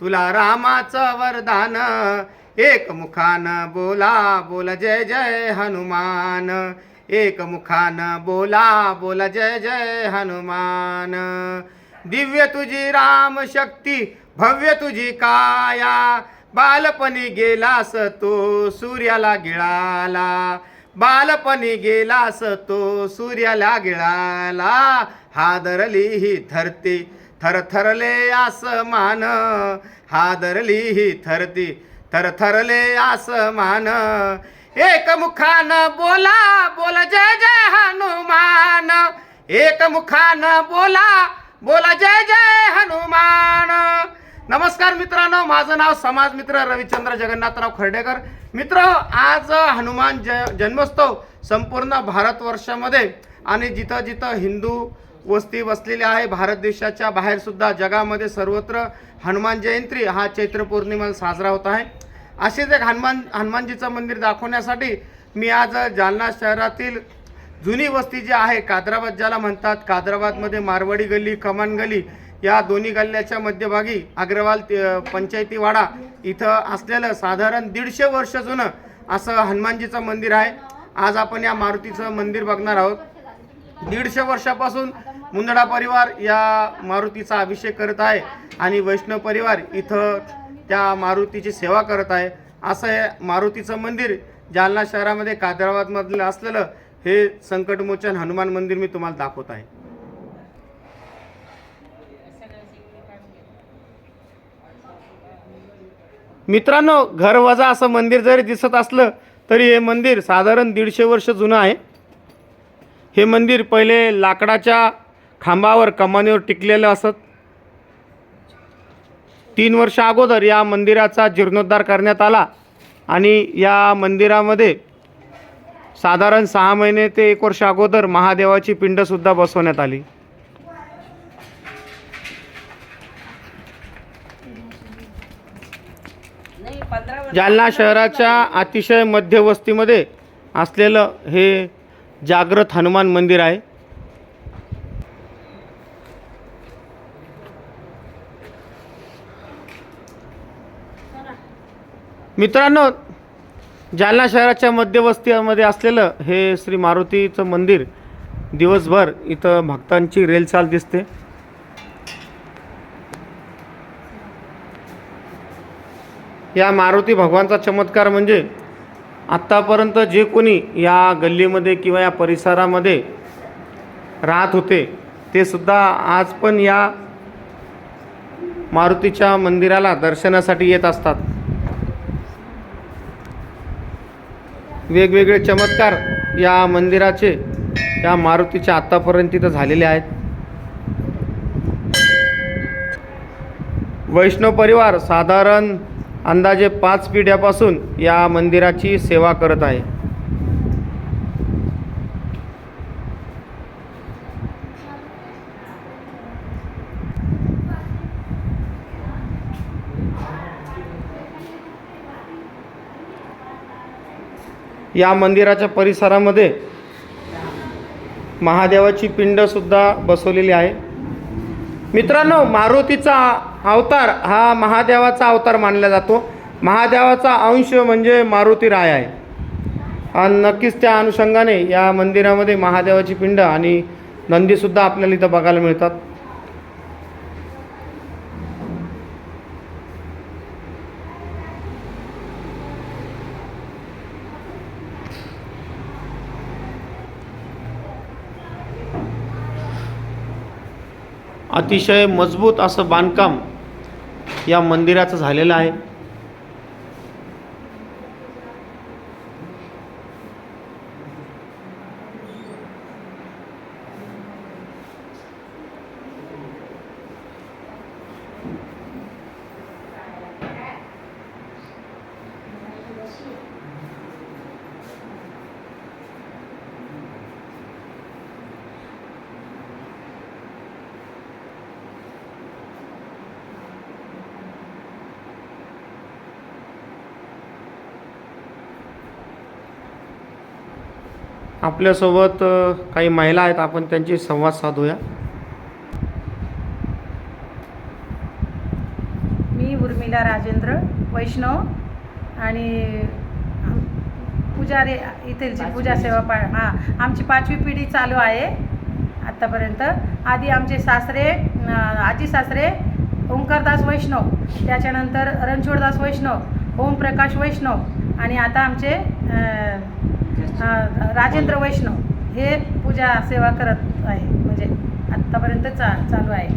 तुला रामाचं वरदान. एक मुखान बोला बोला जय जय हनुमान. एक मुखान बोला बोला जय जय हनुमान. दिव्य तुझी राम शक्ती भव्य तुझी काया. बालपणी गेलास तो सूर्याला गिळाला. बालपणी गेलास तो सूर्याला गिळाला. हादरली ही धरती थरथरले आसमान हादरली ही थरती थरथरले आसमान एक मुखान बोला बोला जय जय हनुमान. एक मुखान बोला बोला जय जय हनुमान. नमस्कार मित्रांनो माझं नाव समाज मित्र रविचंद्र जगन्नाथराव खर्डेकर. मित्र आज हनुमान ज जन्मोत्सव संपूर्ण भारतवर्षामध्ये आणि जिथं जिथं हिंदू वस्ती वसलेली आहे. भारत देशाच्या बाहेर सुद्धा जगामध्ये सर्वत्र हनुमान जयंती हा चैत्र पौर्णिमा साजरा होत आहे. असेच एक हनुमान हनुमानजीचं मंदिर दाखवण्यासाठी मी आज जालना शहरातील जुनी वस्ती जी आहे कादराबाद ज्याला म्हणतात कादराबादमध्ये मारवाडी गल्ली कमान गल्ली या दोन्ही गल्ल्याच्या मध्यभागी अग्रवाल ते- पंचायती वाडा इथं असलेलं साधारण दीडशे वर्ष जुनं असं हनुमानजीचं मंदिर आहे. आज आपण या मारुतीचं मंदिर बघणार आहोत. दीडशे वर्षापासून मुंदडा परिवार या मारुतीचा अभिषेक करत आहे आणि वैष्णव परिवार इथं त्या मारुतीची सेवा करत आहे. असं हे मारुतीचं मंदिर जालना शहरामध्ये कादराबादमधलं असलेलं हे संकटमोचन हनुमान मंदिर मी तुम्हाला दाखवत आहे. मित्रांनो घरवजा असं मंदिर जरी दिसत असलं तरी हे मंदिर साधारण दीडशे वर्ष जुनं आहे. हे मंदिर पहिले लाकडाच्या खांबावर कमानीवर टिकलेलं असत. तीन वर्ष अगोदर या मंदिराचा जीर्णोद्धार करण्यात आला आणि या मंदिरामध्ये साधारण सहा महिने ते एक वर्ष अगोदर महादेवाची पिंडसुद्धा बसवण्यात आली. जालना शहराच्या अतिशय मध्यवस्तीमध्ये असलेलं हे जागृत हनुमान मंदिर आहे. मित्रांनो जालना शहराच्या मध्यवस्तीमध्ये असलेलं हे श्री मारुतीचं मंदिर दिवसभर इथं भक्तांची रेलचाल दिसते. या मारुती भगवानचा चमत्कार म्हणजे आत्तापर्यंत जे कोणी या गल्लीमध्ये किंवा या परिसरामध्ये राहत होते ते सुद्धा आज पण या मारुतीच्या मंदिराला दर्शनासाठी येत असतात. वेगवेगळे चमत्कार या मंदिराचे या मारुतीच्या आत्तापर्यंत तिथं झालेले आहेत. वैष्णव परिवार साधारण अंदाजे पाच पिढ्यापासून या मंदिराची सेवा करत आहे. या मंदिराच्या परिसरामध्ये महादेवाची पिंडसुद्धा बसवलेली आहे. मित्रांनो मारुतीचा अवतार हा महादेवाचा अवतार मानला जातो. महादेवाचा अंश म्हणजे मारुती राय आहे. आणि नक्कीच त्या अनुषंगाने या मंदिरामध्ये महादेवाची पिंड आणि नंदीसुद्धा आपल्याला इथं बघायला मिळतात. अतिशय मजबूत असं बांधकाम या मंदिराचं झालेलं आहे. आपल्यासोबत काही महिला आहेत. आपण त्यांची संवाद साधूया. मी उर्मिला राजेंद्र वैष्णव आणि पुजारी इथलची पूजा सेवा पा हां आमची पाचवी पिढी चालू आहे आत्तापर्यंत आधी आमचे सासरे आजी सासरे ओंकारदास वैष्णव त्याच्यानंतर रणछोडदास वैष्णव ओमप्रकाश वैष्णव आणि आता आमचे राजेंद्र वैष्णव हे पूजा सेवा करत आहे. म्हणजे आत्तापर्यंत चा चालू आहे.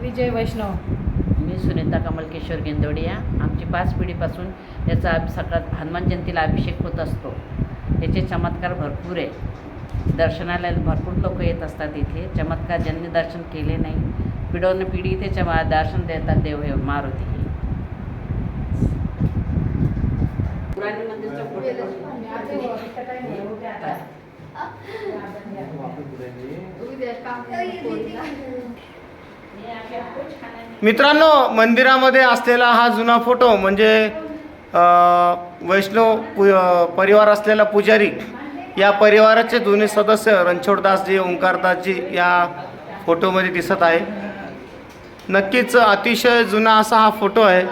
विजय वैष्णव. मी सुनीता कमलकिशोर गेंदोडिया. आमची पाच पिढीपासून याचा सकाळ हनुमान जयंतीला अभिषेक होत असतो. याचे चमत्कार भरपूर आहे. दर्शनाला भरपूर लोक येत असतात इथे. चमत्कार ज्यांनी दर्शन केले नाही पिढोन पिढी इथे चमा दर्शन देतात देव हे मारुती हे पुराणी मंदिरचा मित्रांनो मंदिरामध्ये असलेला हा जुना फोटो म्हणजे अ, वैष्णव पु परिवार असलेला पुजारी या परिवाराचे जुने सदस्य रणछोडदासजी ओंकारदासजी या फोटोमध्ये दिसत आहे. नक्कीच अतिशय जुना असा हा फोटो आहे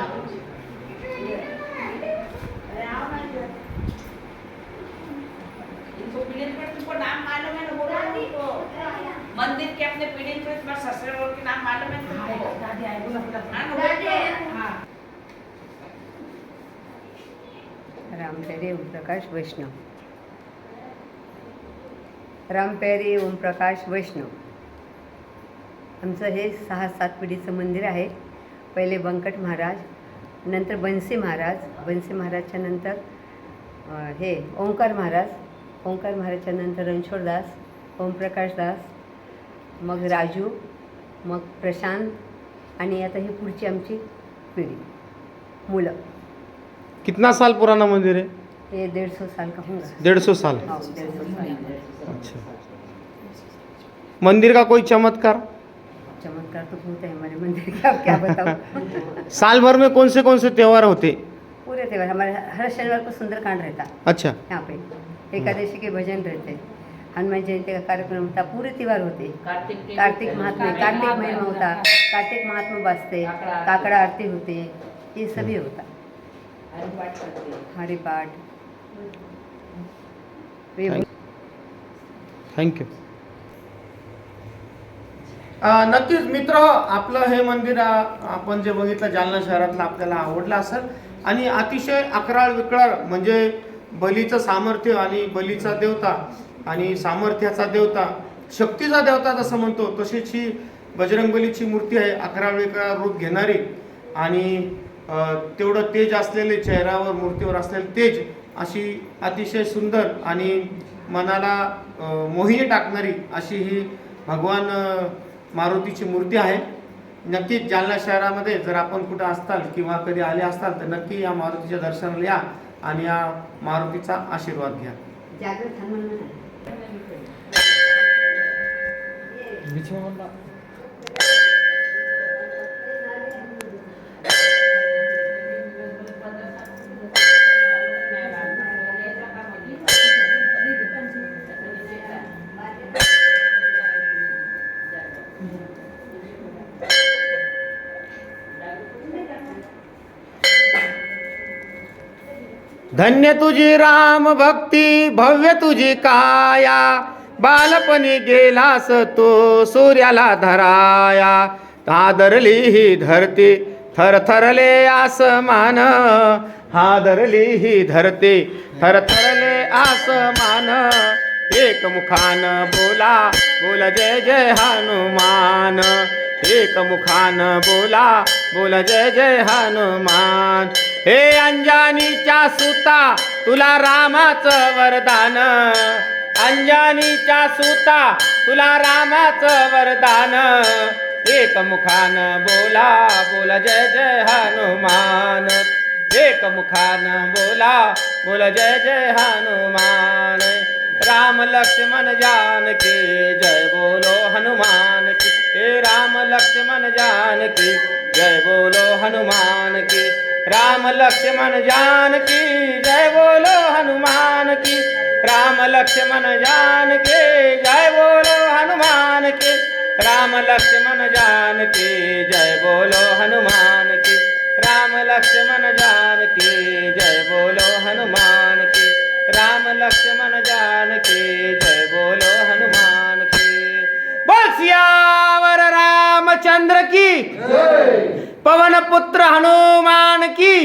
इनको पीढ़ी पर तुमको नाम मालूम है ना बोलो उनको मंदिर के अपने पीढ़ी पर तुम्हारे ससुर लोग के नाम मालूम है तुमको हाँ, ना, बोलो। रामपेरी ओमप्रकाश वैष्णव. राम रामपेरी ओमप्रकाश वैष्णव. आमचं हे सहा सात पिढीचं मंदिर आहे. पहिले बंकट महाराज नंतर बनसी महाराज बनसी महाराजच्या नंतर हे ओंकार महाराज ओंकार महाराजच्या नंतर रणछोडदास ओमप्रकाश दास मग राजू मग प्रशांत आणि आता ही पुढची आमची पिढी मुलं. कितना साल पुराना मंदिर है? ये डेढ़ सौ साल का होगा। डेढ़ सौ साल? हाँ, डेढ़ सौ साल। अच्छा। मंदिर का कोई चमत्कार? चमत्कार तो बहुत है हमारे मंदिर का क्या बताऊँ? साल भर में कौन से कौन से त्यौहार होते? पूरे त्यौहार हमारे हर शनिवार को सुंदरकांड रहता। अच्छा। यहाँ पे एकादशी के भजन रहते हनुमान जयंती का कार्यक्रम होता पूरे त्यौहार होते। कार्तिक के- कार्तिक कार्तिक महिमा होता कार्तिक महात्मा वाचते काकड़ा आरती होते। ये सभी होता। हरिपाठ। थँक्यू नक्कीच मित्र आपलं हे मंदिर आपण जे बघितलं जालना शहरातलं आपल्याला आवडलं असेल. आणि अतिशय अकराळ विकराळ म्हणजे बलीचं सामर्थ्य आणि बलीचा देवता आणि सामर्थ्याचा देवता शक्तीचा देवता जसं म्हणतो तशीच ही बजरंगबलीची मूर्ती आहे अकराळ विकराळ रूप घेणारी. आणि अ, तेवढं तेज असलेले चेहऱ्यावर मूर्तीवर असलेले तेज अशी अतिशय सुंदर आणि मनाला मोहिनी टाकणारी अशी ही भगवान मारुतीची मूर्ती आहे. नक्कीच जालना शहरामध्ये जर आपण कुठं असताल किंवा कधी आले असताल तर नक्की या मारुतीच्या दर्शनाला या आणि या मारुतीचा आशीर्वाद घ्या. जागृत धन्य तुझी राम भक्ती भव्य तुझी काया. बालपणी गेलास तो सूर्याला धराया. हादरली ही धरती थरथरले आसमान. हादरली ही धरती थरथरले आसमान. एक मुखान बोला बोल जय जय हनुमान. एक मुखान बोला बोल जय जय हनुमान. हे अंजानी सुता तुला रामाचं वरदान. अंजनीच्या सुता तुला रामाचं वरदान. एक मुखान बोला बोल जय जय हनुमान. एक मुखान बोला बोल जय जय हनुमान. राम लक्ष्मण जान के जय बोलो हनुमान की. हे राम लक्ष्मण जान के जय बोलो हनुमान की. राम लक्ष्मण जानकी जय बोलो हनुमान की। राम लक्ष्मण जानकी जय बोलो हनुमान की। राम लक्ष्मण जानकी जय बोलो हनुमान की। राम लक्ष्मण जानकी जय बोलो हनुमान की। राम लक्ष्मण जानकी जय बोलो हनुमान की। बोल सियावर रामचंद्र की। पवन पुत्र हनुमान की।